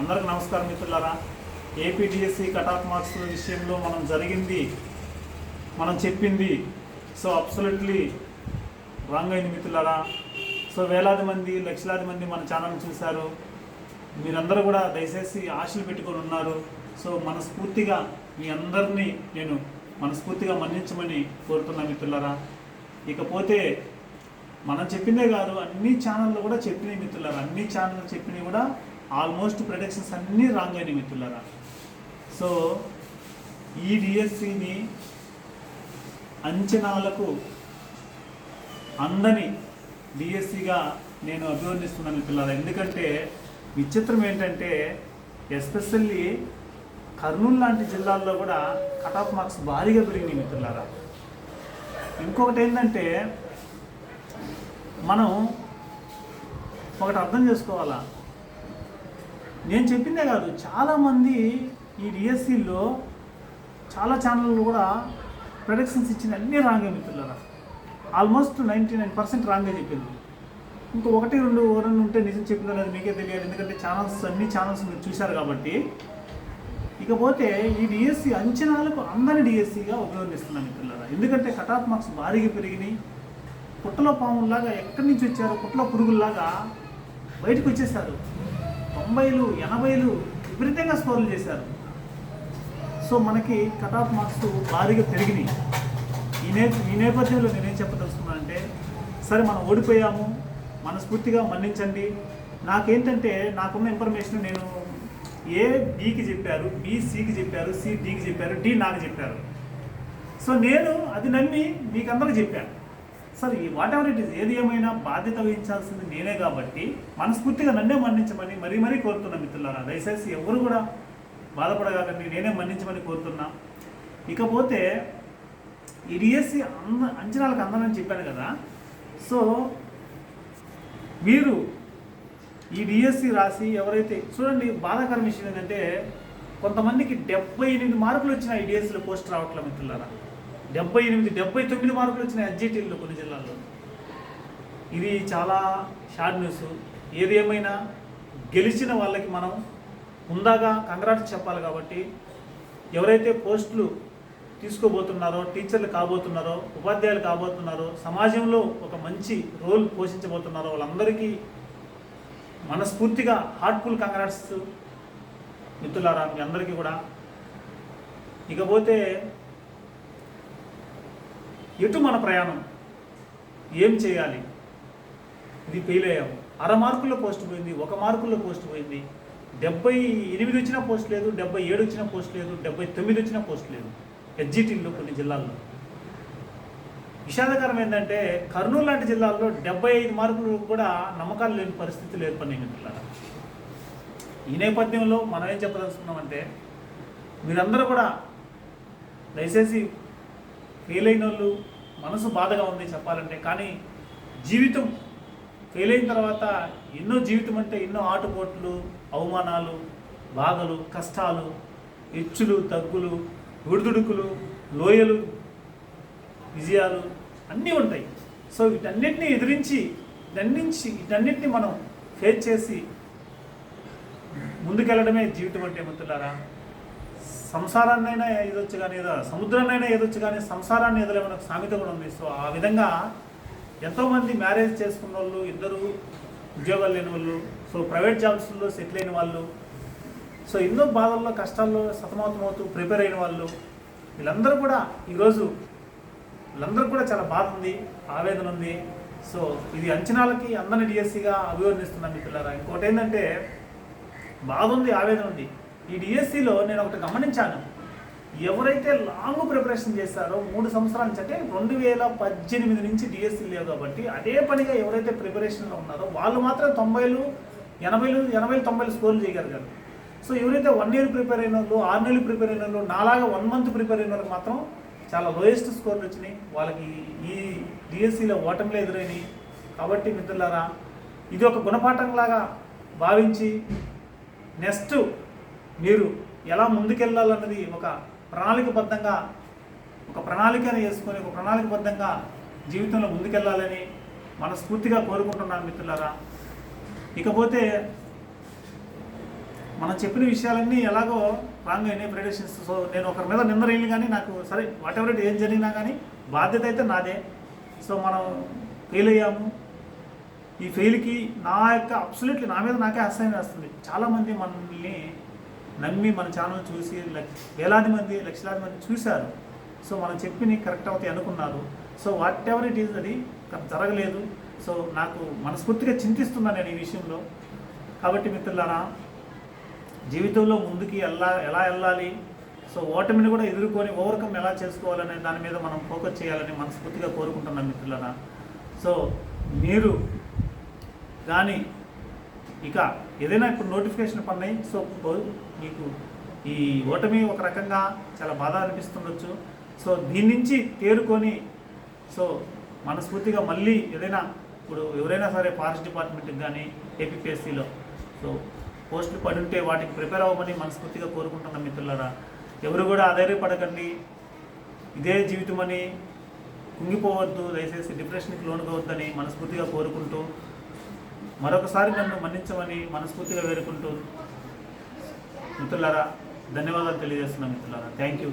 అందరికి నమస్కారం మిత్రులారా. ఏపీడిఎస్సి కటాఫ్ మార్క్స్ విషయంలో మనం జరిగింది మనం చెప్పింది సో అబ్సల్యూట్లీ రాంగ్ అయింది మిత్రులారా. సో వేలాది మంది లక్షలాది మంది మన ఛానల్ చూశారు. మీరందరూ కూడా దయచేసి ఆశలు పెట్టుకొని ఉన్నారు. సో మనస్ఫూర్తిగా మీ అందరినీ నేను మనస్ఫూర్తిగా మన్నించమని కోరుతున్నా మిత్రులారా. ఇకపోతే మనం చెప్పిందే కాదు అన్ని ఛానళ్ళు కూడా చెప్పినాయి మిత్రులారా. అన్ని ఛానళ్ళు చెప్పినవి కూడా ఆల్మోస్ట్ ప్రొడక్షన్స్ అన్నీ రాంగ్ అయినాయి మిత్రులరా. సో ఈ డిఎస్సిని అంచనాలకు అందని డిఎస్సిగా నేను అభివర్ణిస్తున్నాను మిత్రులారా. ఎందుకంటే విచిత్రం ఏంటంటే ఎస్పెషల్లీ కర్నూలు లాంటి జిల్లాల్లో కూడా కట్ ఆఫ్ మార్క్స్ భారీగా పెరిగినాయి మిత్రులారా. ఇంకొకటి ఏంటంటే మనం ఒకటి అర్థం చేసుకోవాలా? నేను చెప్పిందే కాదు చాలామంది ఈ డిఎస్సిలో చాలా ఛానళ్ళు కూడా ప్రొడక్షన్స్ ఇచ్చిన అన్నీ రాంగే మిత్రులరా. ఆల్మోస్ట్ నైంటీ నైన్ పర్సెంట్ రాంగే చెప్పింది. ఇంకో ఒకటి రెండు రెండు ఉంటే నిజం చెప్పిందో లేదు మీకే తెలియాలి. ఎందుకంటే ఛానల్స్ అన్ని ఛానల్స్ మీరు చూశారు కాబట్టి. ఇకపోతే ఈ డిఎస్సి అంచనాలకు అందని డిఎస్సిగా ఉపయోగిస్తున్నాం మిత్రులారా. ఎందుకంటే కటాఫ్ మార్క్స్ భారీగా పెరిగినాయి. పుట్టలో పాముల్లాగా ఎక్కడి నుంచి వచ్చారో పుట్టలో పురుగుల్లాగా బయటకు వచ్చేసారు తొంభైలు ఎనభైలు విపరీతంగా స్కోర్లు చేశారు. సో మనకి కట్ ఆఫ్ మార్క్స్ భారీగా పెరిగినాయి. ఈ నే ఈ నేపథ్యంలో నేనేం చెప్పదలుచుకున్నానంటే సరే మనం ఓడిపోయాము మనస్ఫూర్తిగా మన్నించండి. నాకేంటంటే నాకున్న ఇన్ఫర్మేషన్ నేను ఏ బీకి చెప్పారు బి సికి చెప్పారు సి డికి చెప్పారు డి నాకు చెప్పారు. సో నేను అది నమ్మి మీకందరూ చెప్పాను. సార్ ఈ వాట్ ఎవర్ ఇట్ ఇస్ ఏది ఏమైనా బాధ్యత వహించాల్సింది నేనే కాబట్టి మనస్ఫూర్తిగా నన్నే మన్నించమని మరీ మరీ కోరుతున్నా మిత్రులారా దయచేసి ఎవరు కూడా బాధపడగాకండి నేనే మన్నించమని కోరుతున్నా. ఇకపోతే ఈ డిఎస్సి అంద అంచనాలకు అందనని చెప్పాను కదా సో మీరు ఈ డిఎస్సి రాసి ఎవరైతే చూడండి బాధాకరం విషయం ఏంటంటే కొంతమందికి డెబ్బై ఎనిమిది మార్కులు వచ్చిన ఈ డిఎస్సిలో పోస్ట్ రావట్లే మిత్రులారా. డెబ్బై ఎనిమిది డెబ్బై తొమ్మిది మార్కులు వచ్చిన ఎస్జిటీల్లో కొన్ని జిల్లాల్లో. ఇది చాలా షార్ట్ న్యూస్. ఏది ఏమైనా గెలిచిన వాళ్ళకి మనం ముందాగా కంగ్రాట్స్ చెప్పాలి కాబట్టి ఎవరైతే పోస్టులు తీసుకోబోతున్నారో టీచర్లు కాబోతున్నారో ఉపాధ్యాయులు కాబోతున్నారో సమాజంలో ఒక మంచి రోల్ పోషించబోతున్నారో వాళ్ళందరికీ మనస్ఫూర్తిగా హార్ట్ఫుల్ కంగ్రాట్స్. మిత్రులారా మీ అందరికీ కూడా. ఇకపోతే ఎటు మన ప్రయాణం? ఏం చేయాలి? ఇది ఫెయిల్ అయ్యాము అర మార్కుల్లో పోస్ట్ పోయింది ఒక మార్కుల్లో పోస్ట్ పోయింది. డెబ్బై ఎనిమిది వచ్చిన పోస్ట్ లేదు డెబ్బై ఏడు వచ్చిన పోస్ట్ లేదు డెబ్బై తొమ్మిది వచ్చిన పోస్ట్ లేదు. హెచ్జిటీల్లో కొన్ని జిల్లాల్లో. విషాదకరం ఏంటంటే కర్నూలు లాంటి జిల్లాల్లో డెబ్బై ఐదు మార్కులు కూడా నమ్మకాలు లేని పరిస్థితులు ఏర్పడినాయి మిత్రులారా ఈ నేపథ్యంలో మనం ఏం చెప్పదలుచుకున్నామంటే మీరందరూ కూడా దయచేసి ఫెయిల్ అయిన వాళ్ళు మనసు బాధగా ఉంది చెప్పాలంటే కానీ జీవితం ఫెయిల్ అయిన తర్వాత ఎన్నో జీవితం అంటే ఎన్నో ఆటుపోట్లు అవమానాలు బాధలు కష్టాలు హెచ్చులు తగ్గులు విడుదుడుకులు లోయలు విజయాలు అన్నీ ఉంటాయి. సో వీటన్నిటిని ఎదిరించి దండించి వీటన్నిటిని మనం ఫేస్ చేసి ముందుకెళ్ళడమే జీవితం అంటే మిత్రులారా సంసారాన్నైనా ఏదొచ్చు కానీ ఏదో సముద్రాన్నైనా ఏదొచ్చు కానీ సంసారాన్ని ఎదలేమని ఒక సామెత కూడా ఉంది. సో ఆ విధంగా ఎంతోమంది మ్యారేజ్ చేసుకున్న వాళ్ళు ఇద్దరు ఉద్యోగాలు లేని వాళ్ళు సో ప్రైవేట్ జాబ్స్లో సెటిల్ అయిన వాళ్ళు సో ఎన్నో బాధల్లో కష్టాల్లో సతమతమవుతూ ప్రిపేర్ అయిన వాళ్ళు వీళ్ళందరూ కూడా ఈరోజు వీళ్ళందరూ కూడా చాలా బాధ ఉంది ఆవేదన ఉంది. సో ఇది అంచనాలకి అందరిని డిఎస్సిగా అభివర్ణిస్తున్నాను మిత్రులారా ఇంకోటి ఏంటంటే బాధ ఉంది ఆవేదన ఉంది. ఈ డిఎస్సిలో నేను ఒకటి గమనించాను. ఎవరైతే లాంగ్ ప్రిపరేషన్ చేశారో మూడు సంవత్సరాల నుంచి అంటే రెండు వేల పద్దెనిమిది నుంచి డిఎస్సి లేవు కాబట్టి అదే పనిగా ఎవరైతే ప్రిపరేషన్లో ఉన్నారో వాళ్ళు మాత్రం తొంభైలు ఎనభైలు ఎనభై తొంభైలు స్కోర్లు చేయగలిగారు. సో ఎవరైతే వన్ ఇయర్ ప్రిపేర్ అయిన వాళ్ళు ఆరు నెలలు ప్రిపేర్ అయిన వాళ్ళు నాలాగా వన్ మంత్ ప్రిపేర్ అయిన వాళ్ళకి మాత్రం చాలా లోయెస్ట్ స్కోర్లు వచ్చినాయి. వాళ్ళకి ఈ డిఎస్సిలో ఓటమిలో ఎదురైనాయి. కాబట్టి మిత్రులారా ఇది ఒక గుణపాఠంలాగా భావించి నెక్స్ట్ మీరు ఎలా ముందుకెళ్ళాలన్నది ఒక ప్రణాళికబద్ధంగా ఒక ప్రణాళికను వేసుకొని ఒక ప్రణాళికబద్ధంగా జీవితంలో ముందుకెళ్ళాలని మనస్ఫూర్తిగా కోరుకుంటున్నాను మిత్రులారా. ఇకపోతే మనం చెప్పిన విషయాలన్నీ ఎలాగో రాంగ్ అయినాయి ప్రెడిక్షన్స్. సో నేను ఒకరి మీద నింద కానీ నాకు సరే వాట్ ఎవర్ ఏం జరిగినా కానీ బాధ్యత అయితే నాదే. సో మనం ఫెయిల్ అయ్యాము. ఈ ఫెయిల్కి నా యొక్క అబ్సల్యూట్లీ నా మీద నాకే అసహ్యం వేస్తుంది. చాలామంది మనల్ని నమ్మి మన ఛానల్ చూసి వేలాది మంది లక్షలాది మంది చూశారు. సో మనం చెప్పిన కరెక్ట్ అవుతాయి అనుకున్నారు. So whatever it is అది జరగలేదు. సో నాకు మనస్ఫూర్తిగా చింతిస్తున్నాను నేను ఈ విషయంలో. కాబట్టి మిత్రులారా జీవితంలో ముందుకి ఎలా ఎలా వెళ్ళాలి? సో ఓటమిని కూడా ఎదుర్కొని ఓవర్కమ్ ఎలా చేసుకోవాలనే దాని మీద మనం ఫోకస్ చేయాలని మనస్ఫూర్తిగా కోరుకుంటున్నాను మిత్రులారా. సో మీరు కానీ ఇక ఏదైనా ఇప్పుడు నోటిఫికేషన్ పడినాయి సో మీకు ఈ ఓటమి ఒక రకంగా చాలా బాధ అనిపిస్తుండొచ్చు. సో దీని నుంచి తేరుకొని సో మనస్ఫూర్తిగా మళ్ళీ ఏదైనా ఇప్పుడు ఎవరైనా సరే ఫారెస్ట్ డిపార్ట్మెంట్కి కానీ ఏపీపీఎస్సీలో సో పోస్టులు పడి ఉంటే వాటికి ప్రిపేర్ అవ్వమని మనస్ఫూర్తిగా కోరుకుంటున్నాం మిత్రులారా. ఎవరు కూడా ఆధారపడకండి. ఇదే జీవితం అని కుంగిపోవద్దు దయచేసి డిప్రెషన్కి లోన్ కావద్దని మనస్ఫూర్తిగా కోరుకుంటూ మరొకసారి నన్ను మన్నించమని మనస్ఫూర్తిగా వేడుకుంటూ మిత్రులారా ధన్యవాదాలు తెలియజేస్తున్నాను మిత్రులారా. Thank you